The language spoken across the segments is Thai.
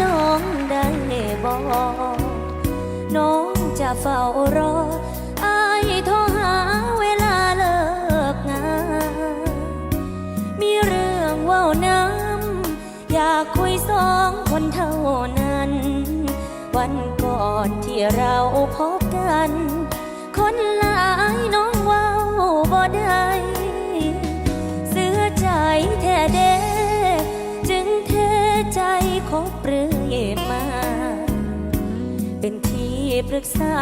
น้องได้บอกน้องจะเฝ้ารออายโทรหาเวลาเลิกงาน มีเรื่องว่าน้ำอยากคุยสองคนเท่านั้น วันก่อนที่เราพบกัน คนหลายน้องเว้าบ่ได้ เรื่อยมา เป็นที่ปรึกษา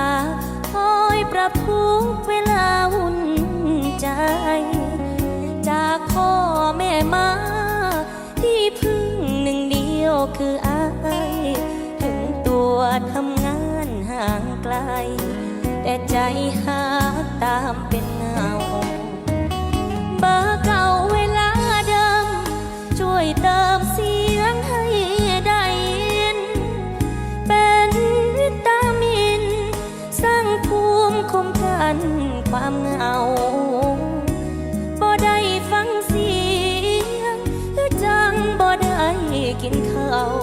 คอยปรับทุกเวลาวุ่นใจ จากพ่อแม่มา ที่พึ่งหนึ่งเดียวคืออายถึงตัวทำงานห่างไกล แต่ใจหากตามเป็นงา คมกันความเหงาบ่ได้ฟังเสียงคือจังบ่ได้กินข้าว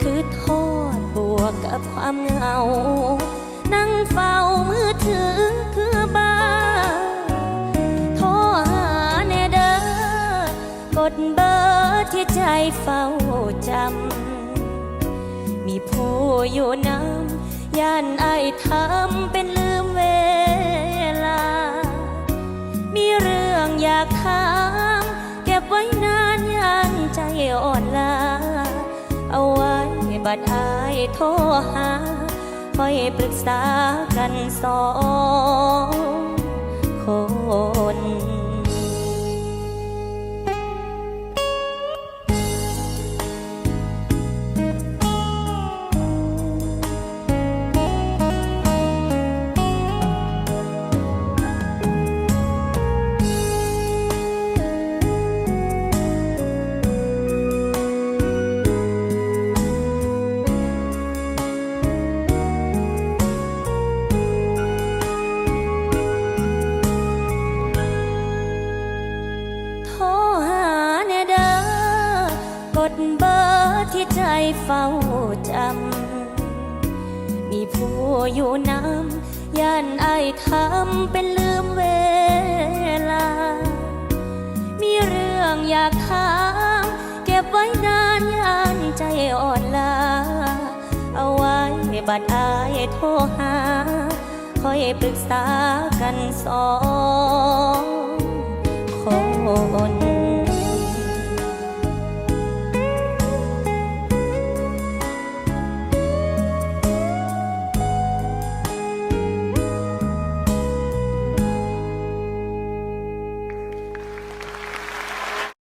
คือโทษบวกกับความเหงา นั่งเฝ้ามือถือคือบ้าโทรหาแน่เด้อกดเบอร์ที่ใจเฝ้าจำ มีผู้อยู่น้ำย่านไอทำเป็น ดอายโทรหาคอยปรึกษากันสองคน ดเบอร์ที่ใจเฝ้าจำ มีผู้อยู่น้ำย่านไอายทำเป็นลืมเวลา มีเรื่องอยากถามเก็บไว้นานย่านใจอ่อนลา เอาไว้บัดอายโทรหาคอยปรึกษากันสองคน